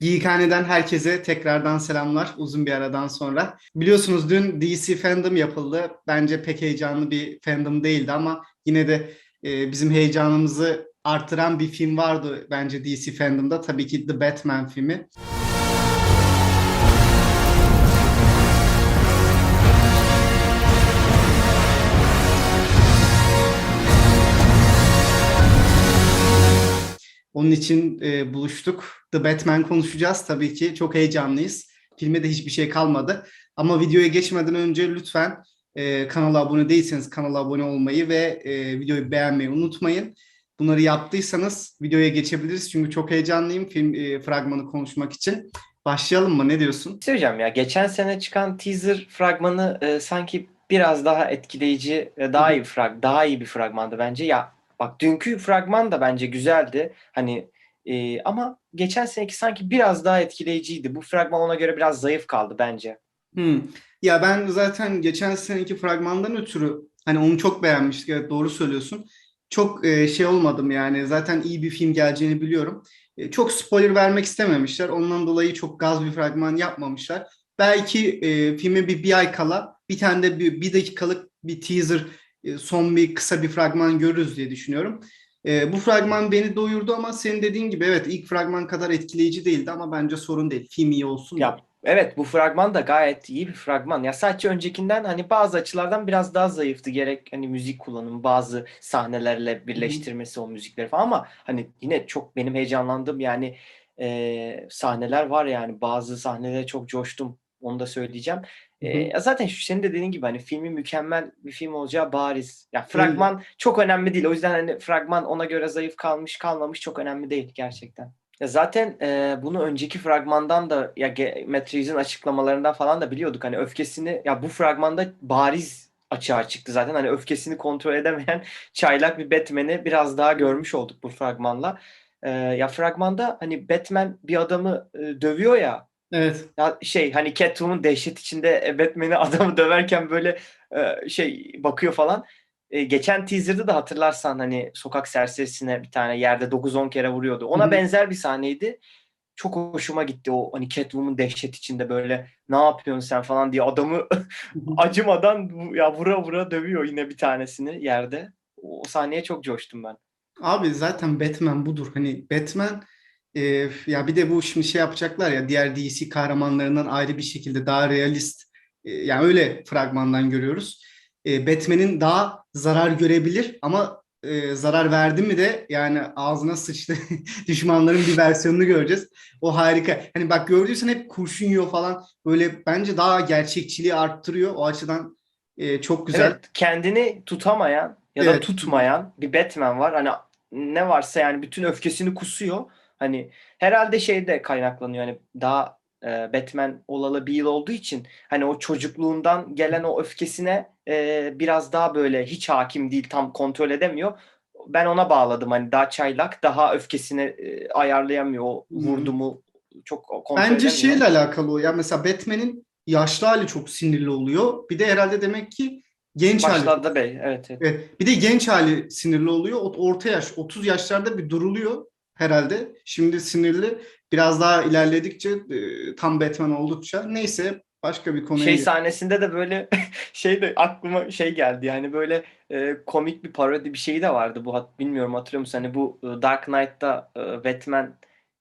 Giyikhane'den herkese tekrardan selamlar uzun bir aradan sonra. Biliyorsunuz dün DC Fandom yapıldı. Bence pek heyecanlı bir fandom değildi ama yine de e, bizim heyecanımızı artıran bir film vardı bence DC Fandom'da. Tabii ki The Batman filmi. Onun için e, buluştuk. The Batman konuşacağız. Tabii ki çok heyecanlıyız. Filme de hiçbir şey kalmadı. Ama videoya geçmeden önce lütfen e, kanala abone değilseniz kanala abone olmayı ve e, videoyu beğenmeyi unutmayın. Bunları yaptıysanız videoya geçebiliriz. Çünkü çok heyecanlıyım film e, fragmanı konuşmak için. Başlayalım mı? Ne diyorsun? Söyleyeceğim ya geçen sene çıkan teaser fragmanı e, sanki biraz daha etkileyici ve daha iyi bir frag daha iyi bir fragmandı bence. Ya bak dünkü fragman da bence güzeldi. Hani e, ama geçen seneki sanki biraz daha etkileyiciydi. Bu fragman ona göre biraz zayıf kaldı bence. Hmm. Ya ben zaten geçen seneki fragmandan ötürü hani onu çok beğenmiştik. Evet doğru söylüyorsun. Çok e, şey olmadım yani. Zaten iyi bir film geleceğini biliyorum. E, çok spoiler vermek istememişler. Ondan dolayı çok gaz bir fragman yapmamışlar. Belki e, filme bir, bir ay kala bir tane de bir, bir dakikalık bir teaser son bir kısa bir fragman görürüz diye düşünüyorum. E, bu fragman beni doyurdu ama senin dediğin gibi evet ilk fragman kadar etkileyici değildi ama bence sorun değil. Film iyi olsun. Ya evet bu fragman da gayet iyi bir fragman. Ya sadece öncekinden hani bazı açılardan biraz daha zayıftı. Gerek hani müzik kullanımı, bazı sahnelerle birleştirmesi o müzikleri falan ama hani yine çok benim heyecanlandığım yani e, sahneler var yani bazı sahnelere çok coştum. Onu da söyleyeceğim. Hı hı. E, zaten şu senin de dediğin gibi hani filmin mükemmel bir film olacağı bariz. Ya fragman çok önemli değil. O yüzden hani fragman ona göre zayıf kalmış kalmamış çok önemli değil gerçekten. Ya zaten e, bunu önceki fragmandan da ya Reeves'in açıklamalarından falan da biliyorduk. Hani öfkesini ya bu fragmanda bariz açığa çıktı zaten. Hani öfkesini kontrol edemeyen çaylak bir Batman'i biraz daha görmüş olduk bu fragmanla. E, ya fragmanda hani Batman bir adamı e, dövüyor ya Evet. ya şey hani Catwoman dehşet içinde e, Batman'i adamı döverken böyle e, şey bakıyor falan. E, geçen teaser'da da hatırlarsan hani sokak serserisine bir tane yerde 9-10 kere vuruyordu. Ona Hı hı. benzer bir sahneydi. Çok hoşuma gitti o hani Catwoman dehşet içinde böyle ne yapıyorsun sen falan diye adamı acımadan ya vura vura dövüyor yine bir tanesini yerde. O sahneye çok coştum ben. Abi zaten Batman budur. Hani Batman e, ya bir de bu şimdi şey yapacaklar ya diğer DC kahramanlarından ayrı bir şekilde daha realist e, yani öyle fragmandan görüyoruz. E, Batman'in daha zarar görebilir ama e, zarar verdi mi de yani ağzına sıçtı düşmanların bir versiyonunu göreceğiz. O harika. Hani bak gördüysen hep kurşun yiyor falan böyle bence daha gerçekçiliği arttırıyor. O açıdan e, çok güzel. Evet, kendini tutamayan ya da Evet. tutmayan bir Batman var. Hani ne varsa yani bütün öfkesini kusuyor. Hani herhalde şeyde kaynaklanıyor. Hani daha e, Batman olalı bir yıl olduğu için hani o çocukluğundan gelen o öfkesine e, biraz daha böyle hiç hakim değil, tam kontrol edemiyor. Ben ona bağladım. Hani daha çaylak, daha öfkesini e, ayarlayamıyor. O vurdu mu çok kontrol Bence edemiyor. şeyle alakalı o ya mesela Batman'in yaşlı hali çok sinirli oluyor. Bir de herhalde demek ki genç hali. Başlarda bey. Evet, evet. Evet. Bir de genç hali sinirli oluyor. O- Orta yaş 30 yaşlarda bir duruluyor herhalde. Şimdi sinirli. Biraz daha ilerledikçe e, tam Batman oldukça. Neyse başka bir konuya Şey sahnesinde de böyle şey de aklıma şey geldi yani böyle e, komik bir parodi bir şey de vardı bu bilmiyorum hatırlıyor musun hani bu e, Dark Knight'ta e, Batman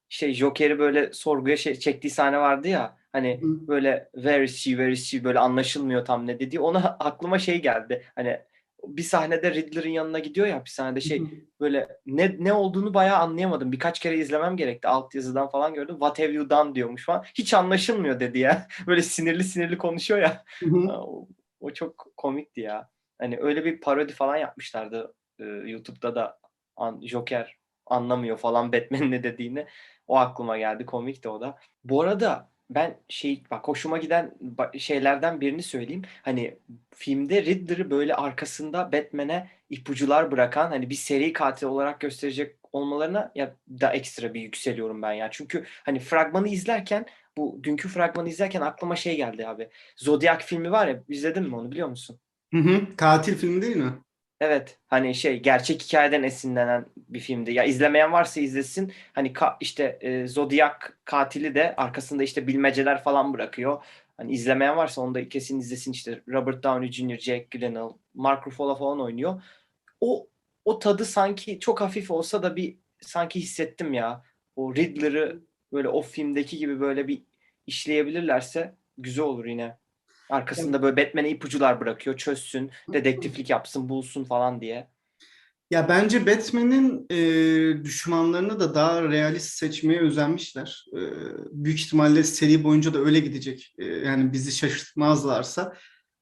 şey Joker'i böyle sorguya şey, çektiği sahne vardı ya hani Hı. böyle where is she where is she böyle anlaşılmıyor tam ne dediği ona aklıma şey geldi hani bir sahnede Riddler'ın yanına gidiyor ya bir sahnede şey böyle ne ne olduğunu bayağı anlayamadım. Birkaç kere izlemem gerekti. Altyazıdan falan gördüm. What have you done diyormuş falan. Hiç anlaşılmıyor dedi ya. Böyle sinirli sinirli konuşuyor ya. O, o çok komikti ya. Hani öyle bir parodi falan yapmışlardı e, YouTube'da da an, Joker anlamıyor falan Batman'in ne dediğini. O aklıma geldi. Komikti o da. Bu arada ben şey bak hoşuma giden şeylerden birini söyleyeyim. Hani filmde Riddler'ı böyle arkasında Batman'e ipucular bırakan hani bir seri katil olarak gösterecek olmalarına ya da ekstra bir yükseliyorum ben ya. Çünkü hani fragmanı izlerken bu dünkü fragmanı izlerken aklıma şey geldi abi. Zodiac filmi var ya izledin mi onu biliyor musun? Hı hı. Katil filmi değil mi? Evet hani şey gerçek hikayeden esinlenen bir filmdi. Ya izlemeyen varsa izlesin. Hani ka- işte e, Zodiac katili de arkasında işte bilmeceler falan bırakıyor. Hani izlemeyen varsa onu da kesin izlesin işte Robert Downey Jr., Jack Gyllenhaal, Mark Ruffalo falan oynuyor. O o tadı sanki çok hafif olsa da bir sanki hissettim ya. O Riddler'ı böyle o filmdeki gibi böyle bir işleyebilirlerse güzel olur yine. Arkasında böyle Batman'e ipucular bırakıyor. Çözsün, dedektiflik yapsın, bulsun falan diye. Ya bence Batman'in e, düşmanlarını da daha realist seçmeye özenmişler. E, büyük ihtimalle seri boyunca da öyle gidecek. E, yani bizi şaşırtmazlarsa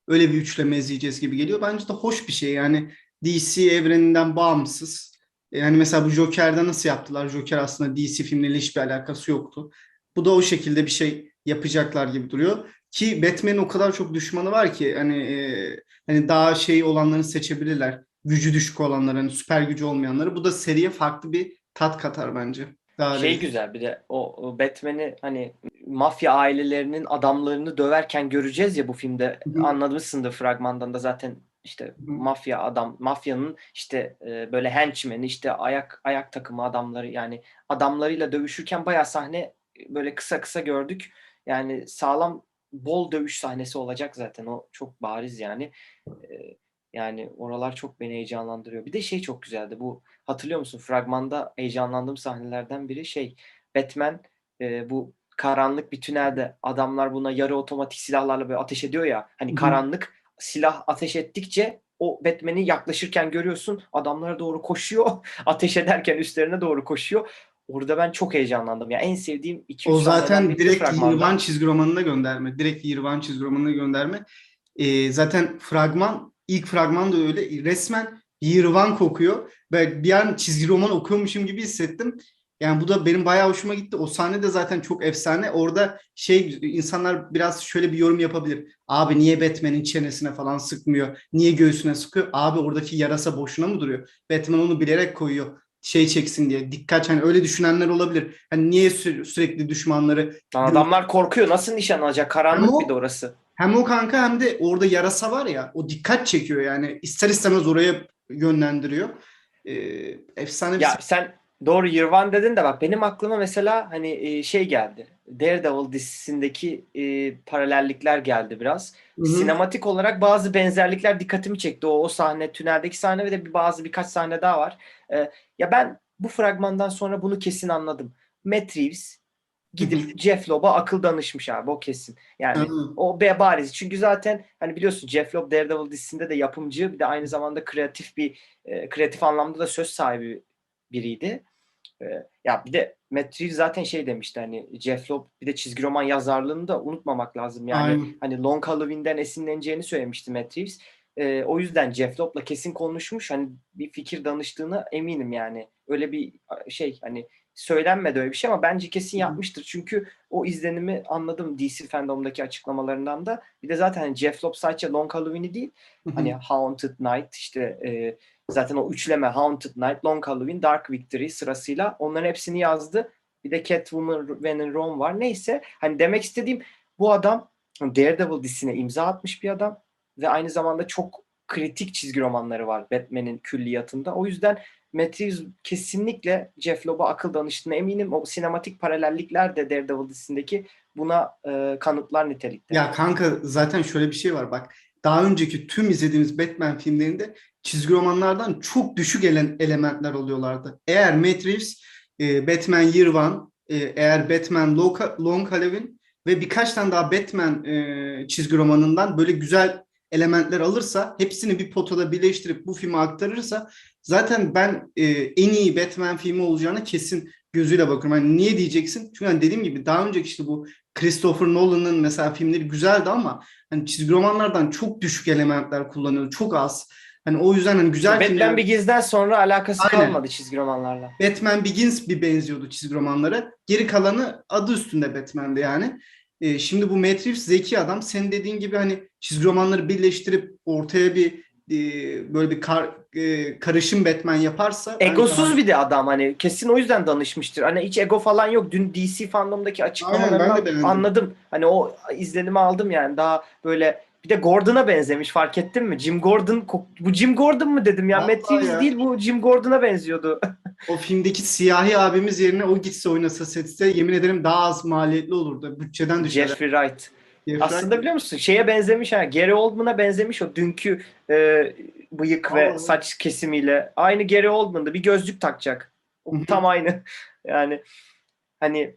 öyle bir üçleme izleyeceğiz gibi geliyor. Bence de hoş bir şey. Yani DC evreninden bağımsız. Yani mesela bu Joker'de nasıl yaptılar? Joker aslında DC filmleriyle hiçbir alakası yoktu. Bu da o şekilde bir şey yapacaklar gibi duruyor. Ki Batman'in o kadar çok düşmanı var ki hani e, hani daha şey olanları seçebilirler gücü düşük olanları, hani süper gücü olmayanları. Bu da seriye farklı bir tat katar bence. Daha Şey real. güzel bir de o o Batman'i hani mafya ailelerinin adamlarını döverken göreceğiz ya bu filmde. Hı hı. Anlamışsındır fragmandan da zaten işte mafya adam mafyanın işte e, böyle henchmen'i işte ayak ayak takımı adamları yani adamlarıyla dövüşürken bayağı sahne e, böyle kısa kısa gördük. Yani sağlam bol dövüş sahnesi olacak zaten o çok bariz yani. E, yani oralar çok beni heyecanlandırıyor. Bir de şey çok güzeldi. Bu hatırlıyor musun? Fragmanda heyecanlandığım sahnelerden biri şey Batman e, bu karanlık bir tünelde adamlar buna yarı otomatik silahlarla böyle ateş ediyor ya. Hani Hı hı. karanlık silah ateş ettikçe o Batman'i yaklaşırken görüyorsun. Adamlara doğru koşuyor. Ateş ederken üstlerine doğru koşuyor. Orada ben çok heyecanlandım. Ya en sevdiğim 2 O zaten direkt. Yirvan çizgi romanına gönderme. Direkt Yirvan çizgi romanına gönderme. Ee, zaten fragman, ilk fragman da öyle. Resmen Yirvan kokuyor. Ve bir an çizgi roman okuyormuşum gibi hissettim. Yani bu da benim bayağı hoşuma gitti. O sahne de zaten çok efsane. Orada şey insanlar biraz şöyle bir yorum yapabilir. Abi niye Batman'in çenesine falan sıkmıyor? Niye göğsüne sıkıyor? Abi oradaki yarasa boşuna mı duruyor? Batman onu bilerek koyuyor. Şey çeksin diye. Dikkat hani öyle düşünenler olabilir. Hani niye sü- sürekli düşmanları adamlar korkuyor. Nasıl nişan alacak? Karanlık o- bir de orası. hem o kanka hem de orada yarasa var ya o dikkat çekiyor yani ister istemez oraya yönlendiriyor. Ee, efsane bir Ya sen doğru Yirvan dedin de bak benim aklıma mesela hani e, şey geldi. Daredevil dizisindeki e, paralellikler geldi biraz. Hı hı. Sinematik olarak bazı benzerlikler dikkatimi çekti. O, o sahne, tüneldeki sahne ve de bir bazı birkaç sahne daha var. E, ya ben bu fragmandan sonra bunu kesin anladım. Matt Reeves gidip Jeff Loeb'a akıl danışmış abi o kesin. Yani Hı. o bariz. Çünkü zaten hani biliyorsun Jeff Loeb Daredevil dizisinde de yapımcı bir de aynı zamanda kreatif bir e, kreatif anlamda da söz sahibi biriydi. E, ya bir de Matt Reeves zaten şey demişti hani Jeff Loeb bir de çizgi roman yazarlığını da unutmamak lazım. Yani Aynen. hani Long Halloween'den esinleneceğini söylemişti Matt Reeves. E, o yüzden Jeff Loeb'la kesin konuşmuş. Hani bir fikir danıştığını eminim yani. Öyle bir şey hani söylenmedi öyle bir şey ama bence kesin yapmıştır. Çünkü o izlenimi anladım DC fandom'daki açıklamalarından da. Bir de zaten Jeff Loeb sadece Long Halloween'i değil Hani Haunted Night işte e, zaten o üçleme Haunted Night, Long Halloween, Dark Victory sırasıyla onların hepsini yazdı. Bir de Catwoman in Rome var. Neyse hani demek istediğim bu adam Daredevil dizisine imza atmış bir adam ve aynı zamanda çok kritik çizgi romanları var Batman'in külliyatında. O yüzden Matt Reeves kesinlikle Jeff Loeb'a akıl danıştığına eminim. O sinematik paralellikler de Daredevil dizisindeki buna e, kanıtlar nitelikte. Ya kanka zaten şöyle bir şey var bak. Daha önceki tüm izlediğimiz Batman filmlerinde çizgi romanlardan çok düşük ele- elementler oluyorlardı. Eğer Matt Reeves e, Batman Year One, e, eğer Batman Long, Halloween ve birkaç tane daha Batman e, çizgi romanından böyle güzel elementler alırsa, hepsini bir potada birleştirip bu filme aktarırsa zaten ben en iyi Batman filmi olacağına kesin gözüyle bakıyorum. Hani niye diyeceksin? Çünkü hani dediğim gibi daha önceki işte bu Christopher Nolan'ın mesela filmleri güzeldi ama hani çizgi romanlardan çok düşük elementler kullanıyor. Çok az. Hani o yüzden hani güzel Batman filmler... Begins'den sonra alakası Aynen. kalmadı çizgi romanlarla. Batman Begins bir benziyordu çizgi romanlara. Geri kalanı adı üstünde Batman'di yani. Ee, şimdi bu Matt Reeves zeki adam. Senin dediğin gibi hani çizgi romanları birleştirip ortaya bir e, böyle bir kar- e, karışım Batman yaparsa Egosuz daha- bir de adam hani kesin o yüzden danışmıştır. Hani hiç ego falan yok. Dün DC fandomdaki beğendim. anladım. Hani o izlenimi aldım yani. Daha böyle Bir de Gordon'a benzemiş fark ettin mi? Jim Gordon bu Jim Gordon mu dedim ya. Vallahi Matt Reeves ya. değil bu Jim Gordon'a benziyordu. O filmdeki siyahi abimiz yerine o gitse oynasa setse yemin ederim daha az maliyetli olurdu. Bütçeden düşer. Jeffrey Wright. Jeffrey Aslında biliyor musun şeye benzemiş ha. Gary Oldman'a benzemiş o dünkü e, bıyık ve Aa. saç kesimiyle. Aynı Gary Oldman'dı. Bir gözlük takacak. Tam aynı. Yani hani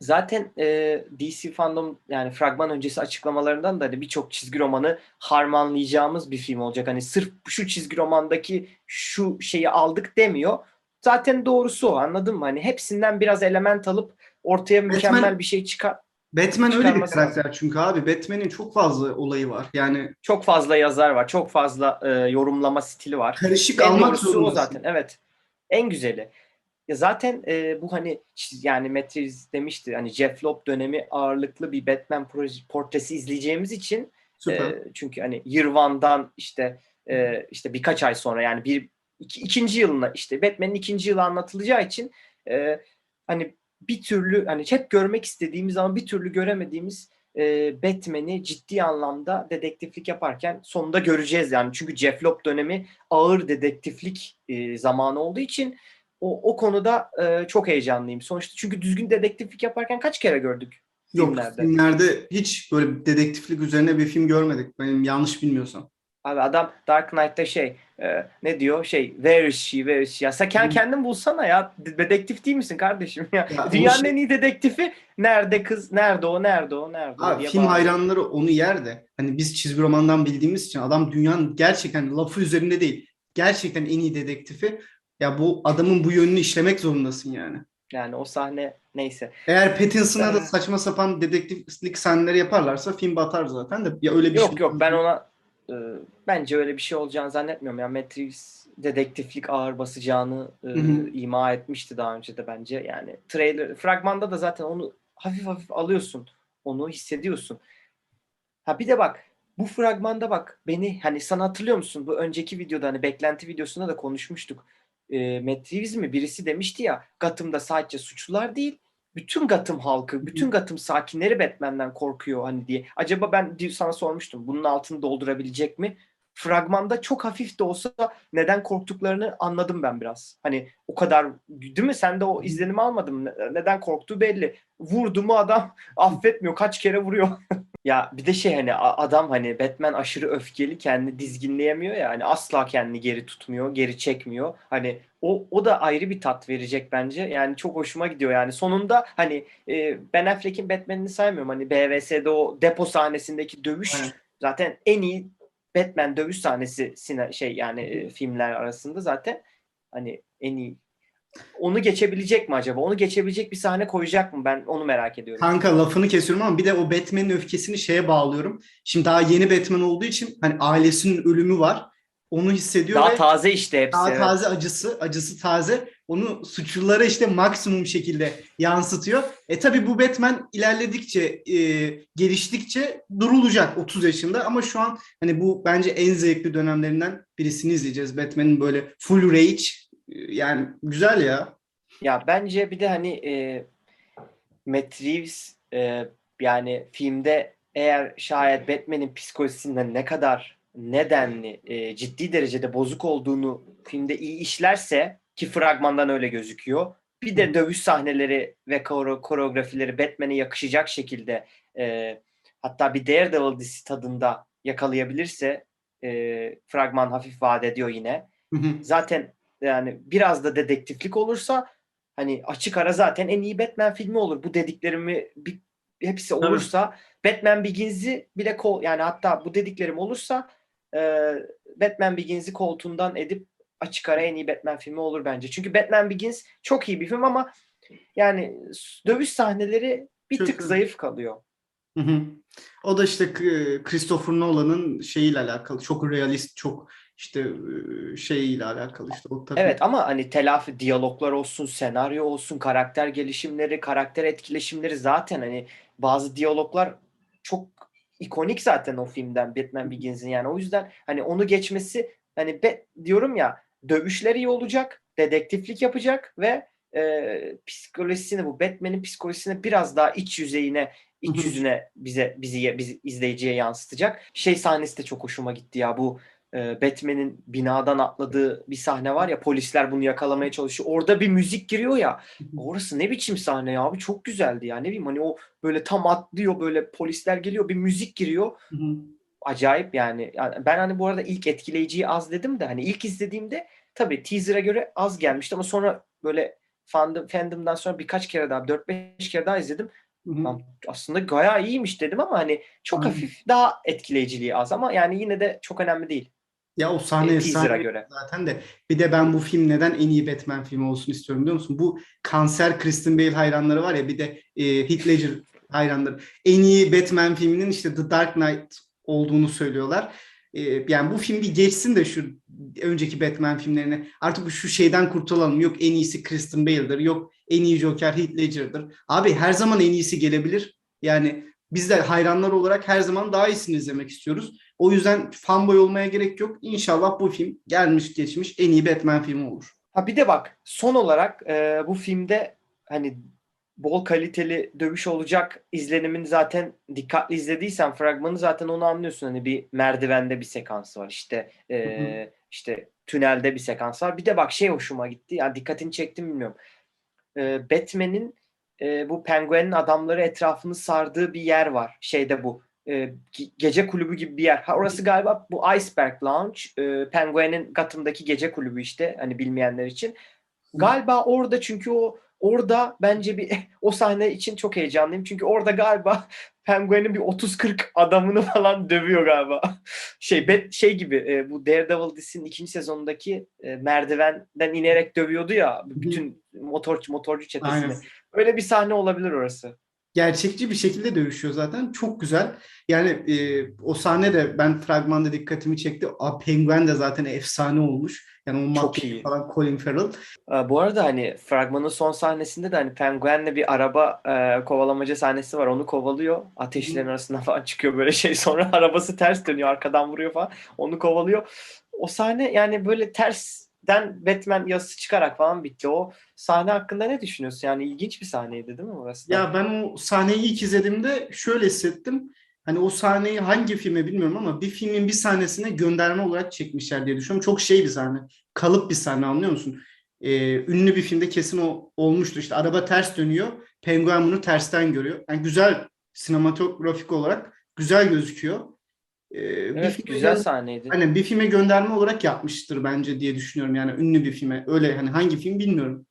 zaten e, DC fandom yani fragman öncesi açıklamalarından da hani birçok çizgi romanı harmanlayacağımız bir film olacak. Hani sırf şu çizgi romandaki şu şeyi aldık demiyor. Zaten doğrusu o anladın mı? Hani hepsinden biraz element alıp ortaya mükemmel bir şey çıkar. Batman öyle bir karakter çünkü abi. Batman'in çok fazla olayı var. Yani Çok fazla yazar var. Çok fazla e, yorumlama stili var. karışık En almak zorundasın. zaten. Evet. En güzeli. Ya zaten e, bu hani yani Reeves demişti hani Jeff Loeb dönemi ağırlıklı bir Batman proje, portresi izleyeceğimiz için Süper. e, çünkü hani Year One'dan işte e, işte birkaç ay sonra yani bir iki, ikinci yılına işte Batman'in ikinci yılı anlatılacağı için e, hani bir türlü hani hep görmek istediğimiz ama bir türlü göremediğimiz e, Batman'i ciddi anlamda dedektiflik yaparken sonunda göreceğiz yani. Çünkü Jeff Loeb dönemi ağır dedektiflik e, zamanı olduğu için o, o konuda e, çok heyecanlıyım. Sonuçta çünkü düzgün dedektiflik yaparken kaç kere gördük Yok filmlerde? filmlerde hiç böyle dedektiflik üzerine bir film görmedik. Benim yanlış bilmiyorsam. Abi adam Dark Knight'ta şey e, ne diyor şey where is she where is she ya sen kendin bulsana ya dedektif değil misin kardeşim ya, Ya dünyanın şey- en iyi dedektifi nerede kız nerede o nerede o nerede o Abi, diye film bağırıyor. hayranları onu yer de hani biz çizgi romandan bildiğimiz için adam dünyanın gerçekten lafı üzerinde değil. Gerçekten en iyi dedektifi. Ya bu adamın bu yönünü işlemek zorundasın yani. yani o sahne neyse Eğer Pattinson'a da saçma sapan dedektiflik sahneleri yaparlarsa film batar zaten de. Ya öyle bir yok şey yok ben ona e, bence öyle bir şey olacağını zannetmiyorum. Ya Matt Reeves dedektiflik ağır basacağını e, Hı hı. ima etmişti daha önce de bence. Yani trailer fragmanda da zaten onu hafif hafif alıyorsun onu hissediyorsun. Ha bir de bak bu fragmanda bak beni hani sana hatırlıyor musun? Bu önceki videoda hani beklenti videosunda da konuşmuştuk. E, Matt Reeves mi? Birisi demişti ya Gotham'da sadece suçlular değil bütün Gotham halkı, bütün Gotham sakinleri Batman'den korkuyor hani diye. Acaba ben sana sormuştum. Bunun altını doldurabilecek mi? Fragmanda çok hafif de olsa neden korktuklarını anladım ben biraz. Hani o kadar değil mi? Sen de o izlenimi almadın mı? Ne- Neden korktuğu belli. Vurdu mu adam affetmiyor. Kaç kere vuruyor. ya bir de şey hani adam hani Batman aşırı öfkeli kendini dizginleyemiyor ya. Hani asla kendini geri tutmuyor, geri çekmiyor. Hani o, o da ayrı bir tat verecek bence. Yani çok hoşuma gidiyor yani. Sonunda hani e, Ben Affleck'in Batman'ini saymıyorum. Hani BVS'de o depo sahnesindeki dövüş Aynen. zaten en iyi Batman dövüş sahnesi sine, şey yani e, filmler arasında zaten hani en iyi. Onu geçebilecek mi acaba? Onu geçebilecek bir sahne koyacak mı? Ben onu merak ediyorum. Kanka lafını kesiyorum ama bir de o Batman'in öfkesini şeye bağlıyorum. Şimdi daha yeni Batman olduğu için hani ailesinin ölümü var. Onu hissediyor Daha ve taze işte hepsi. daha evet. taze acısı, acısı taze. Onu suçlulara işte maksimum şekilde yansıtıyor. E tabi bu Batman ilerledikçe, e, geliştikçe durulacak 30 yaşında ama şu an hani bu bence en zevkli dönemlerinden birisini izleyeceğiz. Batman'in böyle full rage e, yani güzel ya. Ya bence bir de hani e, Matt Reeves e, yani filmde eğer şayet Batman'in psikolojisinden ne kadar nedenli e, ciddi derecede bozuk olduğunu filmde iyi işlerse ki fragmandan öyle gözüküyor. Bir de dövüş sahneleri ve kore- koreografileri Batman'e yakışacak şekilde e, hatta bir Daredevil dizisi tadında yakalayabilirse e, fragman hafif vaat ediyor yine zaten yani biraz da dedektiflik olursa hani açık ara zaten en iyi Batman filmi olur. Bu dediklerimi bir, hepsi olursa Batman Begins'i bile kol yani hatta bu dediklerim olursa e, Batman Begins'i koltuğundan edip açık ara en iyi Batman filmi olur bence. Çünkü Batman Begins çok iyi bir film ama yani dövüş sahneleri bir Çok tık iyi. zayıf kalıyor. Hı hı. O da işte Christopher Nolan'ın şeyiyle alakalı. Çok realist, çok işte şeyiyle alakalı işte. O tabii. Evet ama hani telafi diyaloglar olsun, senaryo olsun, karakter gelişimleri, karakter etkileşimleri zaten hani bazı diyaloglar çok ikonik zaten o filmden Batman Begins'in yani. O yüzden hani onu geçmesi hani be, diyorum ya dövüşler iyi olacak, dedektiflik yapacak ve e, psikolojisini bu Batman'in psikolojisini biraz daha iç yüzeyine iç yüzüne bize bizi bizi izleyiciye yansıtacak. Şey sahnesi de çok hoşuma gitti ya bu e, Batman'in binadan atladığı bir sahne var ya polisler bunu yakalamaya çalışıyor. Orada bir müzik giriyor ya. Orası ne biçim sahne ya abi çok güzeldi ya. Ne bileyim hani o böyle tam atlıyor böyle polisler geliyor bir müzik giriyor. Hı hı. Acayip yani. yani ben hani bu arada ilk etkileyiciyi az dedim de hani ilk izlediğimde tabii teaser'a göre az gelmişti ama sonra böyle fandom, fandom'dan sonra birkaç kere daha 4-5 kere daha izledim. Hı hı. Lan aslında gaya iyiymiş dedim ama hani çok Aynen. hafif daha etkileyiciliği az ama yani yine de çok önemli değil. Ya o sahne efsane göre. zaten de. Bir de ben bu film neden en iyi Batman filmi olsun istiyorum biliyor musun? Bu kanser Kristen Bale hayranları var ya bir de e, Heath Ledger hayranları. En iyi Batman filminin işte The Dark Knight olduğunu söylüyorlar. E, yani bu film bir geçsin de şu önceki Batman filmlerine artık bu şu şeyden kurtulalım. Yok en iyisi Kristen Bale'dir. Yok en iyi Joker Heath Ledger'dır. Abi her zaman en iyisi gelebilir. Yani biz de hayranlar olarak her zaman daha iyisini izlemek istiyoruz. O yüzden fanboy olmaya gerek yok. İnşallah bu film gelmiş geçmiş en iyi Batman filmi olur. Ha bir de bak son olarak e, bu filmde hani bol kaliteli dövüş olacak izlenimin zaten dikkatli izlediysen fragmanı zaten onu anlıyorsun. Hani bir merdivende bir sekans var işte e, Hı hı. işte tünelde bir sekans var. Bir de bak şey hoşuma gitti. Yani dikkatini çektim bilmiyorum. E, Batman'in e, bu penguenin adamları etrafını sardığı bir yer var. Şeyde bu e, ge- gece kulübü gibi bir yer. Ha, orası galiba bu Iceberg Lounge. E, Penguin'in Gotham'daki gece kulübü işte hani bilmeyenler için. Galiba orada çünkü o orada bence bir o sahne için çok heyecanlıyım. Çünkü orada galiba Penguin'in bir 30-40 adamını falan dövüyor galiba. Şey bet, şey gibi e, bu Daredevil dizisinin ikinci sezonundaki e, merdivenden inerek dövüyordu ya bütün motor motorcu çetesini. Aynen. Öyle bir sahne olabilir orası. Gerçekçi bir şekilde dövüşüyor zaten. Çok güzel. Yani e, o sahne de ben fragmanda dikkatimi çekti. A, Penguin de zaten efsane olmuş. Yani o Çok iyi. falan Colin Farrell. Aa, Bu arada hani fragmanın son sahnesinde de hani Penguen'le bir araba e, kovalamaca sahnesi var. Onu kovalıyor. Ateşlerin arasından falan çıkıyor böyle şey. Sonra arabası ters dönüyor. Arkadan vuruyor falan. Onu kovalıyor. O sahne yani böyle tersten Batman yazısı çıkarak falan bitti. O sahne hakkında ne düşünüyorsun? Yani ilginç bir sahneydi değil mi orası? Ya ben o sahneyi ilk izlediğimde şöyle hissettim. Hani o sahneyi hangi filme bilmiyorum ama bir filmin bir sahnesine gönderme olarak çekmişler diye düşünüyorum. Çok şey bir sahne. Kalıp bir sahne anlıyor musun? Ee, ünlü bir filmde kesin o olmuştu. İşte araba ters dönüyor. Penguen bunu tersten görüyor. Yani güzel sinematografik olarak güzel gözüküyor. Ee, bir evet filme güzel sahneydi. Hani bir filme gönderme olarak yapmıştır bence diye düşünüyorum. Yani ünlü bir filme. Öyle hani hangi film bilmiyorum.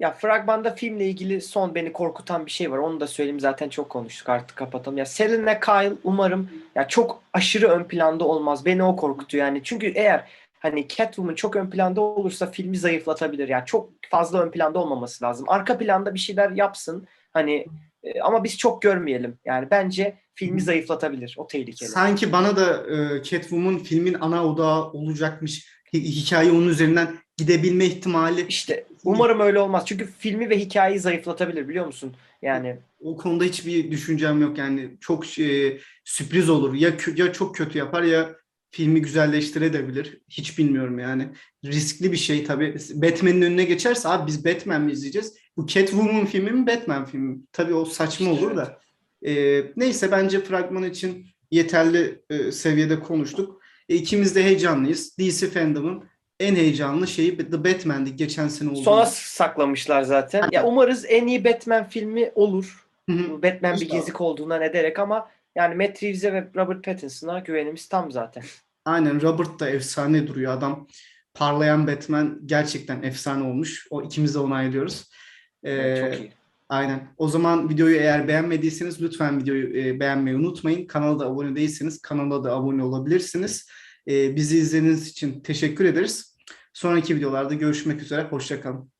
Ya fragmanda filmle ilgili son beni korkutan bir şey var. Onu da söyleyeyim zaten çok konuştuk artık kapatalım. Ya Selina Kyle umarım ya çok aşırı ön planda olmaz. Beni o korkutuyor yani. Çünkü eğer hani Catwoman çok ön planda olursa filmi zayıflatabilir. Yani çok fazla ön planda olmaması lazım. Arka planda bir şeyler yapsın. Hani e, ama biz çok görmeyelim. Yani bence filmi zayıflatabilir. O tehlikeli. Sanki bana da e, Catwoman filmin ana odağı olacakmış. Hi- Hikaye onun üzerinden gidebilme ihtimali. İşte umarım öyle olmaz. Çünkü filmi ve hikayeyi zayıflatabilir biliyor musun? Yani O konuda hiçbir düşüncem yok yani çok şey, sürpriz olur. Ya ya çok kötü yapar ya filmi güzelleştirebilir. Hiç bilmiyorum yani. Riskli bir şey tabii. Batman'in önüne geçerse abi biz Batman mi izleyeceğiz? Bu Catwoman filmi mi Batman filmi mi? Tabii o saçma İşte olur da. Ee, neyse bence fragman için yeterli e, seviyede konuştuk. E, ikimiz de heyecanlıyız. DC fandom'ın en heyecanlı şeyi The Batman'di geçen sene olduğu. Sona saklamışlar zaten. Ya umarız en iyi Batman filmi olur. Batman bir gezik olduğundan ederek ama yani Matt Reeves'e ve Robert Pattinson'a güvenimiz tam zaten. Aynen Robert da efsane duruyor adam. Parlayan Batman gerçekten efsane olmuş. O ikimiz de onaylıyoruz. Ee, çok iyi. Aynen. O zaman videoyu eğer beğenmediyseniz lütfen videoyu e, beğenmeyi unutmayın. Kanala da abone değilseniz kanala da abone olabilirsiniz. Ee, bizi izlediğiniz için teşekkür ederiz. Sonraki videolarda görüşmek üzere. Hoşçakalın.